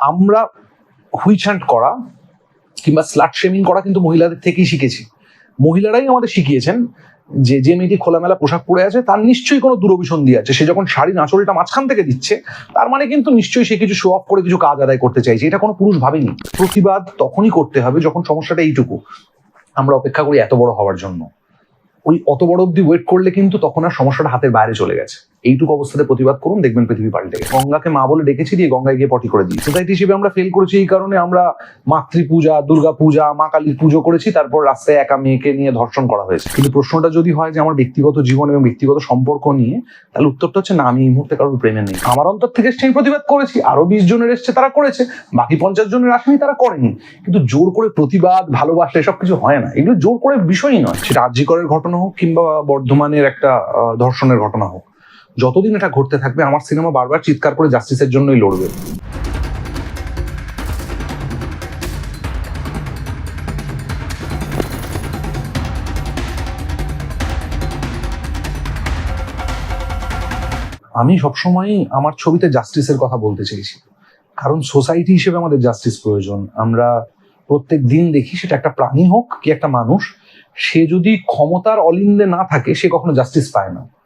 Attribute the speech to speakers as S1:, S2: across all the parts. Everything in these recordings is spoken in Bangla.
S1: আমরা হুইছান্ট করা কিংবা স্লাট শেমিং করা কিন্তু মহিলাদের থেকেই শিখেছি। মহিলারাই আমাদের শিখিয়েছেন যে যে মেয়েটি খোলামেলা পোশাক পরে আছে, তার নিশ্চয়ই কোনো দূরভিসন্ধি আছে। সে যখন শাড়ির আঁচলটা মাঝখান থেকে দিচ্ছে, তার মানে কিন্তু নিশ্চয়ই সে কিছু শো অফ করে কিছু কাজ আদায় করতে চাইছে। এটা কোনো পুরুষ ভাবেনি। প্রতিবাদ তখনই করতে হবে যখন সমস্যাটা এইটুকু। আমরা অপেক্ষা করি এত বড় হওয়ার জন্য। ওই অত বড় অব্দি ওয়েট করলে কিন্তু তখন আর সমস্যাটা হাতের বাইরে চলে গেছে। এইটুকু অবস্থাতে প্রতিবাদ করুন, দেখবেন পৃথিবী পাল্টে গঙ্গাকে মা বলে ডেকেছি দিয়ে গঙ্গায় গিয়ে পটি করে দিই সোসাইটি হিসেবে আমরা ফেল করেছি এই কারণে আমরা মাতৃপূজা দুর্গা পূজা মা কালীর পুজো করেছি, তারপর রাস্তায় একা মেয়েকে নিয়ে ধর্ষণ করা হয়েছে। কিন্তু প্রশ্নটা যদি হয় যে আমার ব্যক্তিগত জীবন এবং ব্যক্তিগত সম্পর্ক নিয়ে, তাহলে উত্তরটা হচ্ছে না, আমি এই মুহূর্তে কারোর প্রেমে নেই। আমার অন্তর থেকে আমি প্রতিবাদ করেছি, আরও বিশ জনের এসছে তারা করেছে, বাকি পঞ্চাশ জনের আসেনি তারা করেনি। কিন্তু জোর করে প্রতিবাদ, ভালোবাসা, এসব কিছু হয় না। এগুলো জোর করে বিষয়ই নয়। সেটা আর্যিকরের ঘটনা হোক কিংবা বর্ধমানের একটা ধর্ষণের ঘটনা হোক। যতদিন এটা ঘটতে থাকবে, আমার সিনেমা বারবার চিৎকার করে জাস্টিসের জন্যই লড়বে। আমি সবসময় আমার ছবিতে জাস্টিসের কথা বলতে চেয়েছি। কারণ সোসাইটি হিসেবে আমাদের জাস্টিস প্রয়োজন। আমরা প্রত্যেক দিন দেখি সেটা একটা প্রাণী হোক কি একটা মানুষ, সে যদি ক্ষমতার অলিন্দে না থাকে, সে কখনো জাস্টিস পায় না।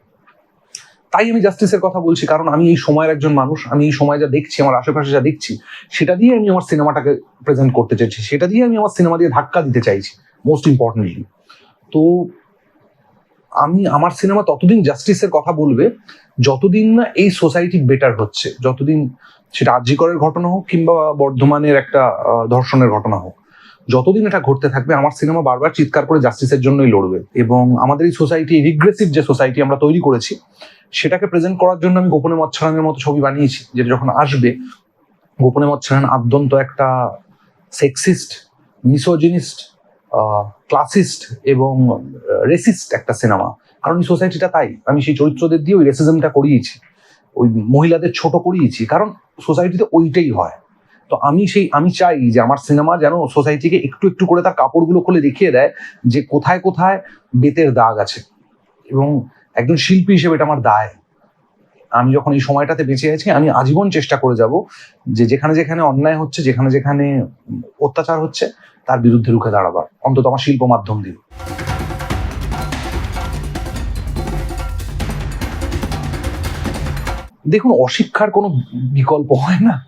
S1: তাই আমি জাস্টিসের কথা বলছি, কারণ আমি এই সময়ের একজন মানুষ, আমি এই সময় যা দেখছি, আমার আশেপাশে যা দেখছি, সেটা দিয়ে আমি আমার সিনেমাটাকে প্রেজেন্ট করতে চাইছি, সেটা দিয়ে আমি আমার সিনেমা দিয়ে ধাক্কা দিতে চাইছি মোস্ট ইম্পর্টেন্টলি তো আমি, আমার সিনেমা ততদিন জাস্টিসের কথা বলবে, যতদিন না এই সোসাইটি বেটার হচ্ছে, যতদিন সেটা আর্যিকরের ঘটনা হোক কিংবা বর্ধমানের একটা ধর্ষণের ঘটনা হোক, যতদিন এটা ঘটতে থাকবে, আমার সিনেমা বারবার চিৎকার করে জাস্টিসের জন্যই লড়বে এবং আমাদের এই সোসাইটি রিগ্রেসিভ যে সোসাইটি আমরা তৈরি করেছি সেটাকে প্রেজেন্ট করার জন্য আমি গোপনে মচ্ছরানের মতো ছবি বানিয়েছি, যেটা যখন আসবে, গোপনে মচ্ছরান আদ্যন্ত একটা সেক্সিস্ট মিসোজিনিস্ট ক্লাসিস্ট এবং রেসিস্ট একটা সিনেমা কারণ এই সোসাইটিটা তাই। আমি সেই চরিত্রদের দিয়ে ওই রেসিজমটা করিয়েছি। ওই মহিলাদের ছোট করিয়েছি। কারণ সোসাইটিতে ওইটাই হয়। তো আমি সেই, আমি চাই যে আমার সিনেমা যেন সোসাইটিকে একটু একটু করে তার কাপড়গুলো খুলে দেখিয়ে দেয় যে কোথায় কোথায় বেতের দাগ আছে। এবং একজন শিল্পী হিসেবে এটা আমার দায়। আমি যখন এই সময়টাতে বেঁচে আছি, আমি আজীবন চেষ্টা করে যাব যে যেখানে যেখানে অন্যায় হচ্ছে, যেখানে যেখানে অত্যাচার হচ্ছে, তার বিরুদ্ধে রুখে দাঁড়াবার। অন্তত আমার শিল্প মাধ্যম দিয়ে। দেখুন, অশিক্ষার কোনো বিকল্প হয় না।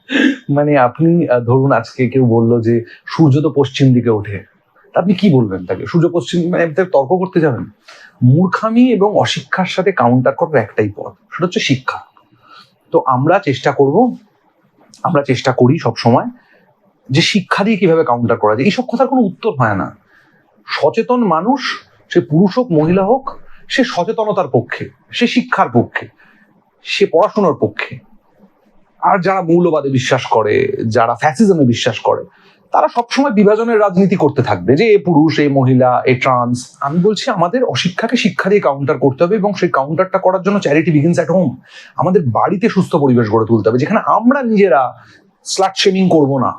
S1: মানে আপনি ধরুন আজকে কেউ বলল যে সূর্য তো পশ্চিম দিকে ওঠে। আপনি কি বলবেন তাকে? সূর্য পশ্চিম মানে তর্ক করতে যাবেন? মূর্খামি এবং অশিক্ষার সাথে কাউন্টার করার একটাই পথ, সেটা হচ্ছে শিক্ষা। তো আমরা চেষ্টা করব, আমরা চেষ্টা করি সব সময় যে শিক্ষা দিয়ে কীভাবে কাউন্টার করা যায়। এইসব কথার কোনো উত্তর হয় না। সচেতন মানুষ, সে পুরুষ হোক, মহিলা হোক, সে সচেতনতার পক্ষে, সে শিক্ষার পক্ষে, সে পড়াশোনার পক্ষে। আর যারা মৌলবাদে বিশ্বাস করে, যারা ফ্যাসিজমে বিশ্বাস করে তারা সবসময় বিভাজনের রাজনীতি করতে থাকবে যে এ পুরুষ, এ মহিলা, এ ট্রান্স আমি বলছি আমাদের অশিক্ষাকে শিক্ষা দিয়ে কাউন্টার করতে হবে এবং সেই কাউন্টারটা করার জন্য চ্যারিটি বিগিনস অ্যাট হোম আমাদের বাড়িতে সুস্থ পরিবেশ গড়ে তুলতে হবে, যেখানে আমরা নিজেরা স্লাট শেমিং করব না।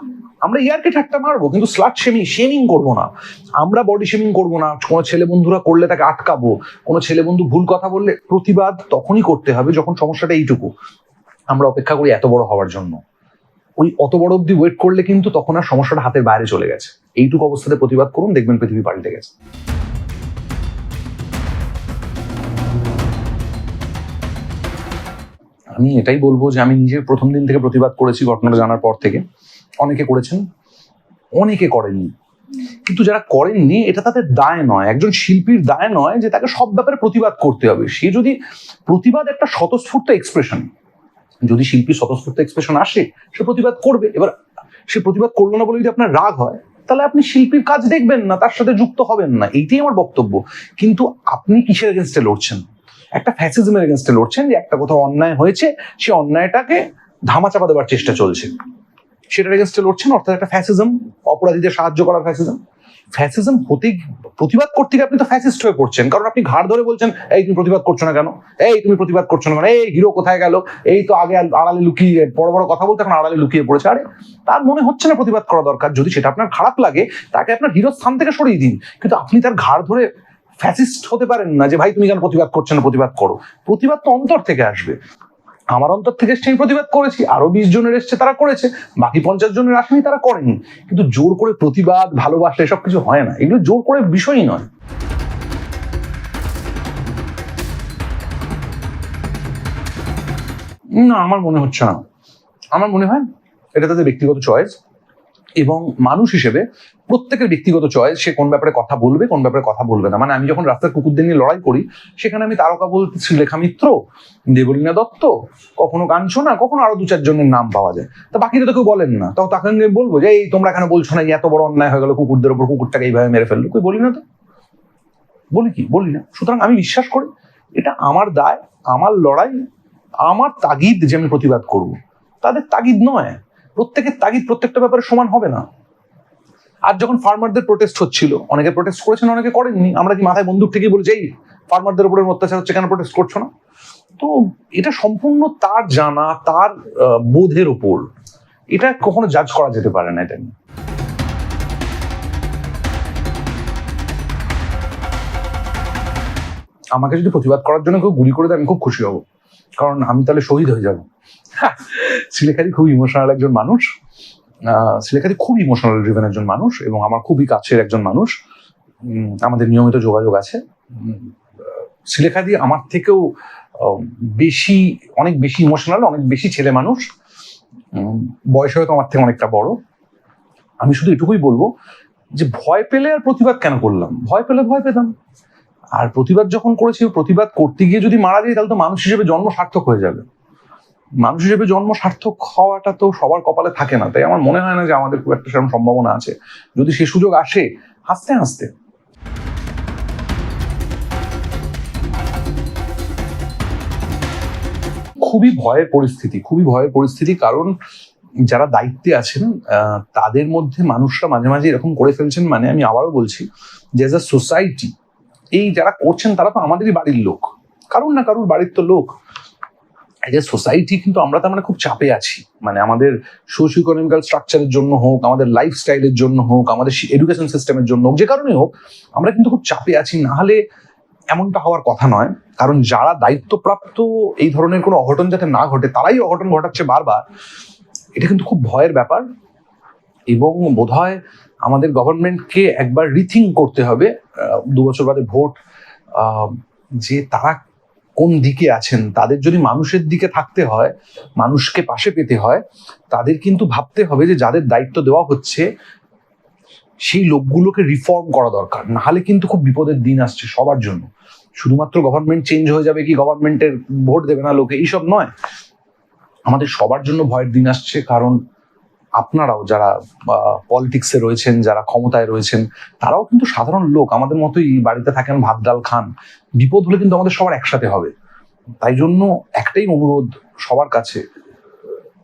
S1: আমরা ইয়ারকে ঠাট্টা মারবো, কিন্তু স্লাট শেমিং শেমিং করব না। আমরা বডি শেমিং করব না। কোনো ছেলে বন্ধুরা করলে তাকে আটকাবো। কোনো ছেলে বন্ধু ভুল কথা বললে প্রতিবাদ তখনই করতে হবে যখন সমস্যাটা এইটুকু। আমরা অপেক্ষা করি এত বড় হওয়ার জন্য। ওই অত বড় অব্দি ওয়েট করলে কিন্তু তখন আর সমস্যাটা হাতের বাইরে চলে গেছে। এইটুকু অবস্থাতে প্রতিবাদ করুন, দেখবেন পৃথিবী পাল্টে গেছে। আমি এটাই বলব যে আমি নিজে প্রথম দিন থেকে প্রতিবাদ করেছি ঘটনাটা জানার পর থেকে। অনেকে করেছেন, অনেকে করেননি। কিন্তু যারা করেননি, এটা তাদের দায় নয়। একজন শিল্পীর দায় নয় যে তাকে সব ব্যাপারে প্রতিবাদ করতে হবে। সে যদি প্রতিবাদ একটা স্বতঃস্ফূর্ত এক্সপ্রেশন যদি শিল্পী স্বতঃস্ফূর্ত এক্সপ্রেশন আসে, সে প্রতিবাদ করবে। এবার সে প্রতিবাদ করল না বলে যদি আপনার রাগ হয়, তাহলে আপনি শিল্পীর কাজ দেখবেন না, তার সাথে যুক্ত হবেন না। এইটাই আমার বক্তব্য। কিন্তু আপনি কিসের এগেনস্টে লড়ছেন? একটা ফ্যাসিজমের এগেনস্টে লড়ছেন যে একটা কোথাও অন্যায় হয়েছে, সে অন্যায়টাকে ধামাচাপা দেওয়ার চেষ্টা চলছে। সেটার এগেনস্টে লড়ছেন, অর্থাৎ একটা ফ্যাসিজম অপরাধীদের সাহায্য করার ফ্যাসিজম ফ্যাসিজম হতে প্রতিবাদ করতে গিয়ে আপনি তো ফ্যাসিস্ট হয়ে পড়ছেন। কারণ আপনি ঘাড় ধরে বলছেন, এই তুমি প্রতিবাদ করছ না কেন? এই তুমি প্রতিবাদ করছ না কেন? এই হিরো কোথায় গেল? এই তো আগে আড়ালে লুকিয়ে, বড় বড় কথা বলতে এখন আড়ালে লুকিয়ে পড়েছে। আরে, তার মনে হচ্ছে না প্রতিবাদ করা দরকার। যদি সেটা আপনার খারাপ লাগে, তাকে আপনার হিরোর স্থান থেকে সরিয়ে দিন। কিন্তু আপনি তার ঘাড় ধরে ফ্যাসিস্ট হতে পারেন না যে, ভাই, তুমি কেন প্রতিবাদ করছ না? প্রতিবাদ করো। প্রতিবাদ তো অন্তর থেকে আসবে। আমার অন্তর থেকে আমি প্রতিবাদ করেছি, আরও বিশ জনের এসছে তারা করেছে, বাকি পঞ্চাশ জনের আসেনি তারা করেনি। কিন্তু জোর করে প্রতিবাদ, ভালোবাসা এসব কিছু হয় না। এগুলো জোর করে বিষয়ই নয়। না, আমার মনে হচ্ছে না। আমার মনে হয় এটা তাদের ব্যক্তিগত চয়েস এবং মানুষ হিসেবে প্রত্যেকের ব্যক্তিগত চয়েস সে কোন ব্যাপারে কথা বলবে, কোন ব্যাপারে কথা বলবে না। মানে আমি যখন রাস্তার কুকুরদের নিয়ে লড়াই করি, সেখানে আমি তারকা বলতে শ্রীলেখা মিত্র, দেবলীনা দত্ত, কখনো কাঞ্চনা কখনো আরও দু চারজনের নাম পাওয়া যায়। তা বাকিরা তো কেউ বলেন না। তখন তাকে আমি বলব যে, এই তোমরা এখানে বলছো না? এত বড় অন্যায় হয়ে গেল কুকুরদের ওপর কুকুরটাকে এইভাবে মেরে ফেলল। কেউ বলি না তো। বলি কি? বলি না। সুতরাং আমি বিশ্বাস করি, এটা আমার দায়, আমার লড়াই, আমার তাগিদ যে আমি প্রতিবাদ করব, তাদের তাগিদ নয়। প্রত্যেকের তাগিদ প্রত্যেকটা ব্যাপারে সমান হবে না। আর যখন ফার্মারদের প্রোটেস্ট হচ্ছিল, অনেকে প্রোটেস্ট করেছেন, অনেকে করেননি। আমরা কি মাথায় বন্দুক থেকেই বলছি, এই ফার্মারদের উপরে অত্যাচার হচ্ছে কেন প্রোটেস্ট করছ না? তো এটা সম্পূর্ণ তার জানা, তার বোধের ওপর এটা কখনো জাজ করা যেতে পারে না, এটা। আমাকে যদি প্রতিবাদ করার জন্য কেউ গুলি করে দেয়, আমি খুব খুশি হব। কারণ আমি তাহলে শহীদ হয়ে যাব। শ্রীলেখারি খুব ইমোশনাল একজন মানুষ। শ্রীলেখারি খুব ইমোশনাল ড্রিভেন একজন মানুষ এবং আমার খুবই কাছের একজন মানুষ। আমাদের নিয়মিত যোগাযোগ আছে। শ্রীলেখাদি আমার থেকেও বেশি, অনেক বেশি ইমোশনাল অনেক বেশি ছেলে মানুষ। বয়সে হয়তো আমার থেকে অনেকটা বড়। আমি শুধু এটুকুই বলব যে ভয় পেলে আর প্রতিবাদ কেন করলাম? ভয় পেলে ভয় পেতাম। আর প্রতিবাদ যখন করেছি, প্রতিবাদ করতে গিয়ে যদি মারা যায়, তাহলে তো মানুষ হিসেবে জন্ম সার্থক হয়ে যাবে। মানুষ হিসেবে জন্ম সার্থক হওয়াটা তো সবার কপালে থাকে না। তাই আমার মনে হয় না যে আমাদের খুব একটা সেরকম সম্ভাবনা আছে। যদি সে সুযোগ আসে, হাসতে হাসতে। খুবই ভয়ের পরিস্থিতি, খুবই ভয়ের পরিস্থিতি কারণ যারা দায়িত্বে আছেন তাদের মধ্যে মানুষরা মাঝে মাঝে এরকম করে ফেলছেন। মানে আমি আবারও বলছি যে এজ আ সোসাইটি এই যারা করছেন, তারা তো আমাদেরই বাড়ির লোক। কারুর না কারুর বাড়ির তো লোক। এজ এ সোসাইটি কিন্তু আমরা তার মানে খুব চাপে আছি। মানে আমাদের সোশিও ইকোনমিক্যাল স্ট্রাকচারের জন্য হোক, আমাদের লাইফস্টাইলের জন্য হোক, আমাদের এডুকেশন সিস্টেমের জন্য হোক, যে কারণে হোক, আমরা কিন্তু খুব চাপে আছি। না হলে এমনটা হওয়ার কথা নয়। কারণ যারা দায়িত্বপ্রাপ্ত এই ধরনের কোনো অঘটন যাতে না ঘটে, তারাই অঘটন ঘটাচ্ছে বারবার। এটা কিন্তু খুব ভয়ের ব্যাপার। এবং বোধহয় আমাদের গভর্নমেন্টকে একবার রিথিং করতে হবে দু বছর বাদে ভোট যে তারা কোন দিকে আছেন, তাদের যদি মানুষের দিকে থাকতে হয়, মানুষকে পাশে পেতে হয়, তাদের কিন্তু ভাবতে হবে যে যাদের দায়িত্ব দেওয়া হচ্ছে, সেই লোকগুলোকে রিফর্ম করা দরকার। নাহলে কিন্তু খুব বিপদের দিন আসছে সবার জন্য। শুধুমাত্র গভর্নমেন্ট চেঞ্জ হয়ে যাবে কি গভর্নমেন্টের ভোট দেবে না লোকে, এইসব নয়। আমাদের সবার জন্য ভয়ের দিন আসছে, কারণ আপনারাও যারা পলিটিক্সে রয়েছেন, যারা ক্ষমতায় রয়েছেন, তারাও কিন্তু সাধারণ লোক। আমাদের মতোই বাড়িতে থাকেন ভাত, ডাল, খান। বিপদ হলে কিন্তু আমাদের সবার একসাথে হবে। তাই জন্য একটাই অনুরোধ সবার কাছে,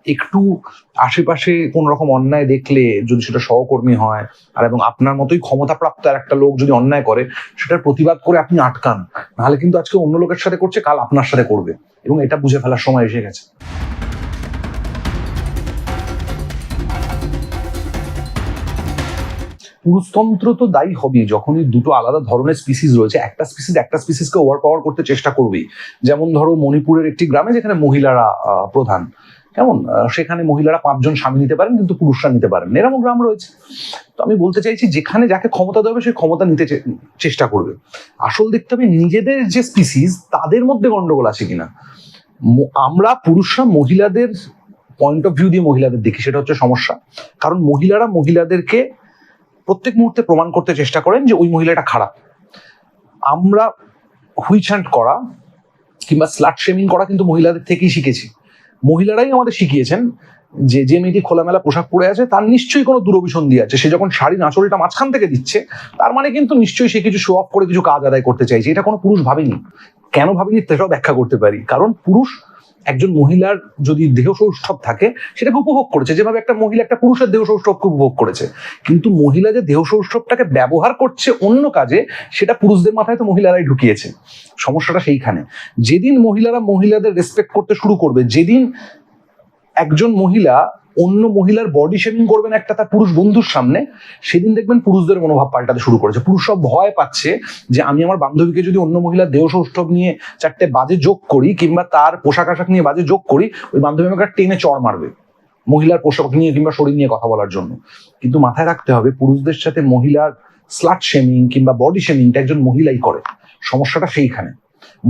S1: একটু আশেপাশে কোন রকম অন্যায় দেখলে যদি সেটা সহকর্মী হয়, আর এবং আপনার মতোই ক্ষমতাপ্রাপ্ত আর একটা লোক যদি অন্যায় করে, সেটার প্রতিবাদ করে আপনি আটকান। নাহলে কিন্তু আজকে অন্য লোকের সাথে করছে, কাল আপনার সাথে করবে। এবং এটা বুঝে ফেলার সময় এসে গেছে। পুরুষতন্ত্র তো দায়ী হবে যখনই দুটো আলাদা ধরনের স্পিসিস রয়েছে, একটা স্পিসিস একটা স্পিসিসকে ওভার পাওয়ার করতে চেষ্টা করবেই। যেমন ধরো মণিপুরের একটি গ্রামে যেখানে মহিলারা প্রধান। কেমন? সেখানে মহিলারা পাঁচজন স্বামী নিতে পারেন, কিন্তু পুরুষরা নিতে পারেন। এরকম গ্রাম রয়েছে। তো আমি বলতে চাইছি, যেখানে যাকে ক্ষমতা দেবে সে ক্ষমতা নিতে চেষ্টা করবে। আসল দেখতে হবে নিজেদের যে স্পিসিস তাদের মধ্যে গন্ডগোল আছে কিনা? আমরা পুরুষরা মহিলাদের পয়েন্ট অফ ভিউ দিয়ে মহিলাদের দেখি, সেটা হচ্ছে সমস্যা। কারণ মহিলারা মহিলাদেরকে প্রত্যেক মুহূর্তে প্রমাণ করতে চেষ্টা করেন যে ওই মহিলাটা খারাপ। আমরা হুইছান্ট করা কিংবা স্লাট শেমিং করা কিন্তু মহিলাদের থেকেই শিখেছি। মহিলারাই আমাদের শিখিয়েছেন যে যে মেয়েটি খোলামেলা পোশাক পরে আছে, তার নিশ্চয়ই কোনো দুরভিসন্ধি আছে। সে যখন শাড়ির আঁচলটা মাঝখান থেকে দিচ্ছে, তার মানে কিন্তু নিশ্চয়ই সে কিছু শো অফ করে কিছু কাজ আদায় করতে চাইছে। এটা কোনো পুরুষ ভাবেনি। কেন ভাবেনি সেটাও ব্যাখ্যা করতে পারি। কারণ পুরুষ একজন মহিলার যদি দেহ সৌষ্ঠব থাকে সেটাকে উপভোগ করেছে। যেভাবে একটা মহিলা একটা পুরুষের দেহ সৌষ্ঠবকে উপভোগ করেছে। কিন্তু মহিলা যে দেহ সৌষ্ঠবটাকে ব্যবহার করছে অন্য কাজে, সেটা পুরুষদের মাথায় তো মহিলারাই ঢুকিয়েছে। সমস্যাটা সেইখানে। যেদিন মহিলারা মহিলাদের রেসপেক্ট করতে শুরু করবে, যেদিন একজন মহিলা অন্য মহিলার বডি শেমিং করবেন একটা তার পুরুষ বন্ধুর সামনে, সেদিন দেখবেন পুরুষদের মনোভাব পাল্টাতে শুরু করেছে। পুরুষ সব ভয় পাচ্ছে যে আমি আমার বান্ধবীকে যদি অন্য মহিলার দেহ সৌষ্ঠব নিয়ে চারটে বাজে যোগ করি কিংবা তার পোশাক আশাক নিয়ে বাজে যোগ করি, ওই বান্ধবী আমাকে টেনে চড় মারবে। মহিলার পোশাক নিয়ে কিংবা শরীর নিয়ে কথা বলার জন্য। কিন্তু মাথায় রাখতে হবে, পুরুষদের সাথে মহিলার স্লাট শেমিং কিংবা বডি শেমিংটা একজন মহিলাই করে। সমস্যাটা সেইখানে।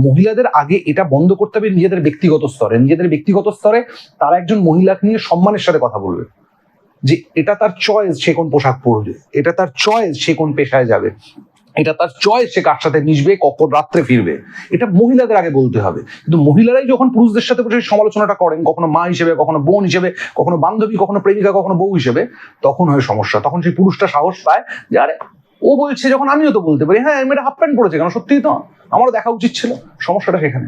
S1: মহিলাদের আগে এটা বন্ধ করতে হবে নিজেদের ব্যক্তিগত স্তরে। নিজেদের ব্যক্তিগত স্তরে তারা একজন মহিলাকে নিয়ে সম্মানের সাথে কথা বলবে। যে এটা তার চয়েস সে কোন পোশাক পরবে, এটা তার চয়েস সে কোন পেশায় যাবে, এটা তার চয়েস সে কার সাথে মিশবে, কখন রাত্রে ফিরবে। এটা মহিলাদের আগে বলতে হবে। কিন্তু মহিলারাই যখন পুরুষদের সাথে বসে সমালোচনাটা করেন, কখনো মা হিসেবে, কখনো বোন হিসেবে, কখনো বান্ধবী, কখনো প্রেমিকা, কখনো বউ হিসেবে, তখন হয় সমস্যা। তখন সেই পুরুষটা সাহস পায় যে, আরে ও বলছে যখন আমিও তো বলতে পারি হ্যাঁ মেয়েটা হাফ প্যান্ট পরেছে কেন? সত্যিই তো? আমারও দেখা উচিত ছিল। সমস্যাটা সেখানে।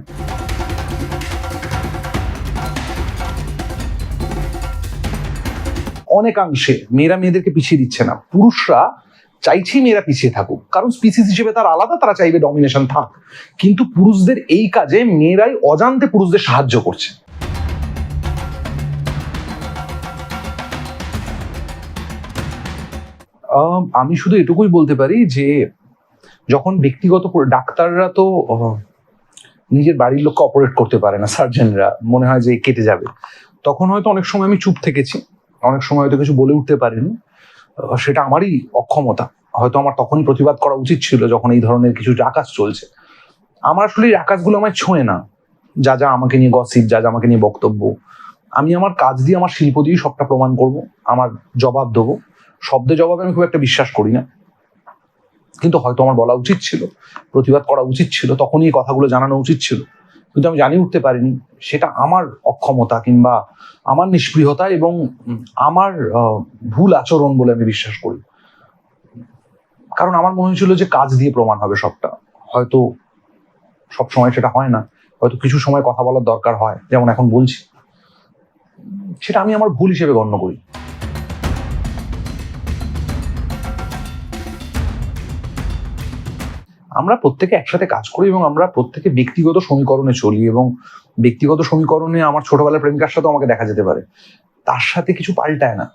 S1: অনেকাংশে মেয়েরা মেয়েদেরকে পিছিয়ে দিচ্ছে না। পুরুষরা চাইছেই মেয়েরা পিছিয়ে থাকুক। কারণ স্পিসিস হিসেবে তার আলাদা, তারা চাইবে ডমিনেশন থাক। কিন্তু পুরুষদের এই কাজে মেয়েরাই অজান্তে পুরুষদের সাহায্য করছে। আম, শুধু এটুকুই বলতে পারি যে যখন ব্যক্তিগত ডাক্তাররা তো নিজের বাড়ির লোককে অপারেট করতে পারে না সার্জনরা মনে হয় যে কেটে যাবে। তখন হয়তো অনেক সময় আমি চুপ থেকেছি অনেক সময় হয়তো কিছু বলে উঠতে পারিনি। সেটা আমারই অক্ষমতা। হয়তো আমার তখনই প্রতিবাদ করা উচিত ছিল যখন এই ধরনের কিছু আকাশ চলছে। আমার আসলে এই আকাশগুলো আমায় ছোঁয় না। যা যা আমাকে নিয়ে গসিপ যা যা আমাকে নিয়ে বক্তব্য। আমি আমার কাজ দিয়ে আমার শিল্প দিয়ে সবটা প্রমাণ করব আমার জবাব দেবো। শব্দে জবাবে আমি খুব একটা বিশ্বাস করি না। কিন্তু হয়তো আমার বলা উচিত ছিল, প্রতিবাদ করা উচিত ছিল, তখনই এই কথাগুলো জানানো উচিত ছিল। কিন্তু আমি জানিয়ে উঠতে পারিনি, সেটা আমার অক্ষমতা কিংবা আমার নিষ্পৃহতা এবং আমার ভুল আচরণ বলে আমি বিশ্বাস করি। কারণ আমার মনে হয়েছিল যে কাজ দিয়ে প্রমাণ হবে সবটা। হয়তো সব সময় সেটা হয় না, হয়তো কিছু সময় কথা বলার দরকার হয়, যেমন এখন বলছি। সেটা আমি আমার ভুল হিসেবে গণ্য করি। আমরা প্রত্যেকে একসাথে কাজ করি এবং আমরা প্রত্যেকে ব্যক্তিগত সমীকরণে চলি এবং ব্যক্তিগত সমীকরণে আমার ছোটবেলার প্রেমিকার সাথে আমাকে দেখা যেতে পারে। তার সাথে কিছু পাল্টায় না।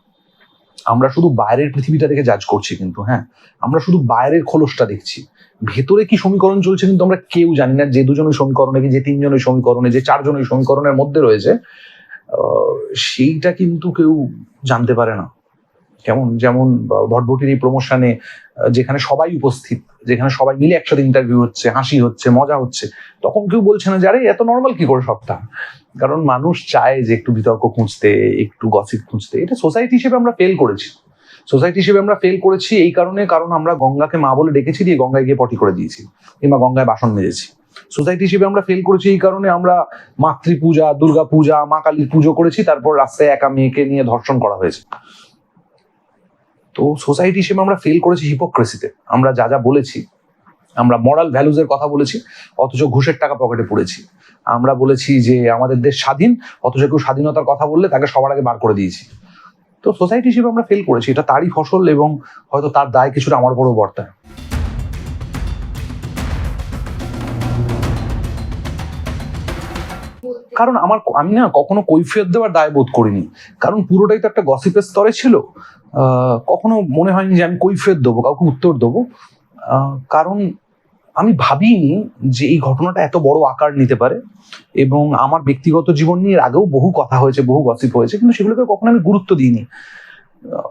S1: আমরা শুধু বাইরের পৃথিবীটা দেখে জাজ করছি কিন্তু হ্যাঁ? আমরা শুধু বাইরের খোলসটা দেখছি। ভেতরে কি সমীকরণ চলছে কিন্তু আমরা কেউ জানি না। যে দুজন ওই সমীকরণে কি, যে তিনজন ওই সমীকরণে, যে চারজন ওই সমীকরণের মধ্যে রয়েছে সেইটা কিন্তু কেউ জানতে পারে না। যেমন আহ, ভটভটির এই প্রমোশনে যেখানে সবাই উপস্থিত যেখানে সবাই মিলে একসাথে ইন্টারভিউ হচ্ছে হাসি হচ্ছে মজা হচ্ছে তখন কেউ বলছে না যারে এত নর্মাল কি করে সবটা? কারণ মানুষ চায় যে একটু বিতর্ক খুঁজতে একটু গসিপ খুঁজতে। এটা সোসাইটি হিসেবে আমরা ফেল করেছি। সোসাইটি হিসেবে আমরা ফেল করেছি এই কারণে কারণ আমরা গঙ্গাকে মা বলে ডেকেছি দিয়ে গঙ্গায় গিয়ে পটি করে দিয়েছি কিংবা গঙ্গায় বাসন মেজেছি। সোসাইটি হিসেবে আমরা ফেল করেছি এই কারণে আমরা মাতৃ পূজা দুর্গা পূজা মা কালীর পুজো করেছি তারপর রাস্তায় একা মেয়েকে নিয়ে ধর্ষণ করা হয়েছে। তো সোসাইটি হিসেবে আমরা ফেল করেছি হিপোক্রেসিতে আমরা যা যা বলেছি, আমরা মরাল ভ্যালুজের কথা বলেছি, অথচ ঘুষের টাকা পকেটে পড়েছি। আমরা বলেছি যে আমাদের দেশ স্বাধীন, অথচ কেউ স্বাধীনতার কথা বললে তাকে সবার আগে বার করে দিয়েছি। তো সোসাইটি হিসেবে আমরা ফেল করেছি। এটা তারই ফসল এবং হয়তো তার দায় কিছুটা আমার উপরও বর্তায়। কারণ আমার আমি না কখনো কৈফিয়ত দেওয়ার দায় বোধ করিনি। কারণ পুরোটাই তো একটা গসিপের স্তরে ছিল। কখনো মনে হয়নি যে আমি কৈফিয়ত দেবো, কাউকে উত্তর দেবো। কারণ আমি ভাবিনি যে এই ঘটনাটা এত বড় আকার নিতে পারে। এবং আমার ব্যক্তিগত জীবন নিয়ে আগেও বহু কথা হয়েছে, বহু গসিপ হয়েছে। কিন্তু সেগুলোকে কখনো আমি গুরুত্ব দিইনি।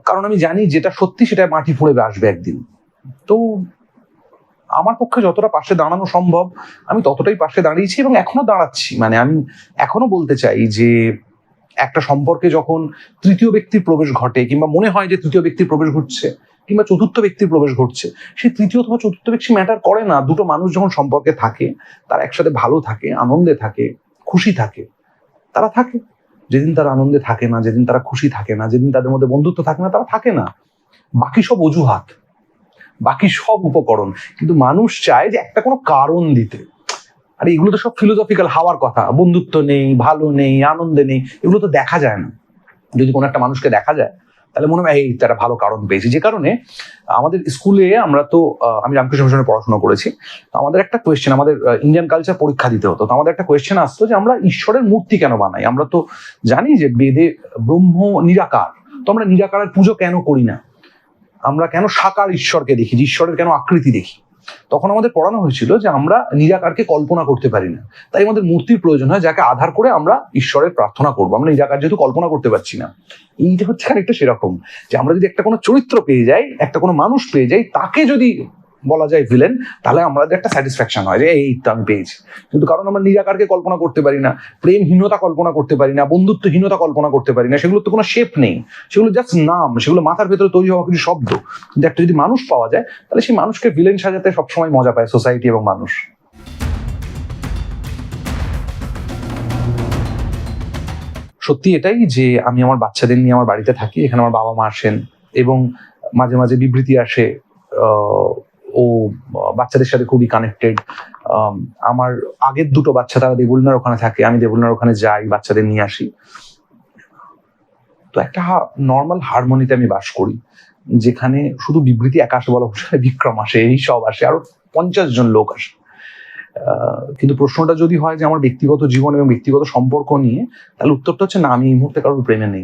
S1: কারণ আমি জানি যেটা সত্যি সেটা মাটি ফুঁড়ে আসবে একদিন। তো আমার পক্ষে যতটা পাশে দাঁড়ানো সম্ভব, আমি ততটাই পাশে দাঁড়িয়েছি এবং এখনও দাঁড়াচ্ছি। মানে আমি এখনও বলতে চাই যে, একটা সম্পর্কে যখন তৃতীয় ব্যক্তির প্রবেশ ঘটে, কিংবা মনে হয় যে তৃতীয় ব্যক্তির প্রবেশ ঘটছে, কিংবা চতুর্থ ব্যক্তির প্রবেশ ঘটছে সেই তৃতীয় অথবা চতুর্থ ব্যক্তি ম্যাটার করে না। দুটো মানুষ যখন সম্পর্কে থাকে, তারা একসাথে ভালো থাকে, আনন্দে থাকে, খুশি থাকে, তারা থাকে। যেদিন তারা আনন্দে থাকে না, যেদিন তারা খুশি থাকে না, যেদিন তাদের মধ্যে বন্ধুত্ব থাকে না, তারা থাকে না। বাকি সব অজুহাত। বাকি সব উপকরণ। কিন্তু মানুষ চায় যে একটা কোনো কারণ দিতে। আর এগুলো তো সব ফিলোসফিক্যাল হাওয়ার কথা। বন্ধুত্ব নেই, ভালো নেই, আনন্দে নেই, এগুলো তো দেখা যায় না। যদি কোনো একটা মানুষকে দেখা যায়, তাহলে মনে হয়, এই তো একটা ভালো কারণ পেয়েছি। যে কারণে আমাদের স্কুলে আমরা তো আমি রামকৃষ্ণ মিশনে পড়াশোনা করেছি। তো আমাদের একটা কোয়েশ্চেন আমাদের ইন্ডিয়ান কালচার পরীক্ষা দিতে হতো। তো আমাদের একটা কোয়েশ্চেন আসতো যে, আমরা ঈশ্বরের মূর্তি কেন বানাই? আমরা তো জানি যে বেদে ব্রহ্ম নিরাকার। তো আমরা নিরাকারের পুজো কেন করি না? আমরা কেন সাকার ঈশ্বরকে দেখি ঈশ্বরের কেন আকৃতি দেখি? তখন আমাদের পড়ানো হয়েছিল যে আমরা নিরাকারকে কল্পনা করতে পারি না। তাই আমাদের মূর্তির প্রয়োজন হয় যাকে আধার করে আমরা ঈশ্বরের প্রার্থনা করব। আমরা নিরাকার যেহেতু কল্পনা করতে পারছি না। এইটা হচ্ছে একটা সেরকম, যে আমরা যদি একটা কোনো চরিত্র পেয়ে যাই, একটা কোনো মানুষ পেয়ে যাই, তাকে যদি বলা যায় ভিলেন তাহলে আমাদের একটা স্যাটিসফ্যাকশন হয় যে এই তো আমি পেয়েছি। কিন্তু কারণ আমরা নিরাকারকে কল্পনা করতে পারি না, প্রেমহীনতা কল্পনা করতে পারি না, বন্ধুত্বহীনতা কল্পনা করতে পারি না, সেগুলোর তো কোনো শেপ নেই। সেগুলো জাস্ট নাম, সেগুলো মাথার ভেতরে তৈরি হওয়া কিছু শব্দ। কিন্তু একটা যদি মানুষ পাওয়া যায়, তাহলে সেই মানুষকে ভিলেন সাজাতে সবসময় মজা পায় সোসাইটি এবং মানুষ। সত্যি এটাই যে আমি আমার বাচ্চাদের নিয়ে আমার বাড়িতে থাকি, এখানে আমার বাবা মা আসেন এবং মাঝে মাঝে বিবৃতি আসে ও বাচ্চাদের সাথে খুবই কানেক্টেড আমার আগের দুটো বাচ্চা তারা দেবুলনার ওখানে থাকে আমি দেবুলনার ওখানে যাই বাচ্চাদের নিয়ে আসি। তো একটা নর্মাল হারমোনিতে আমি বাস করি যেখানে শুধু বিবৃতি একা আসে বলা ভুল, বিক্রম আসে এই সব আসে আরও পঞ্চাশ জন লোক আসে। কিন্তু প্রশ্নটা যদি হয় যে আমার ব্যক্তিগত জীবন এবং ব্যক্তিগত সম্পর্ক নিয়ে তাহলে উত্তরটা হচ্ছে না আমি এই মুহূর্তে কারোর প্রেমে নেই।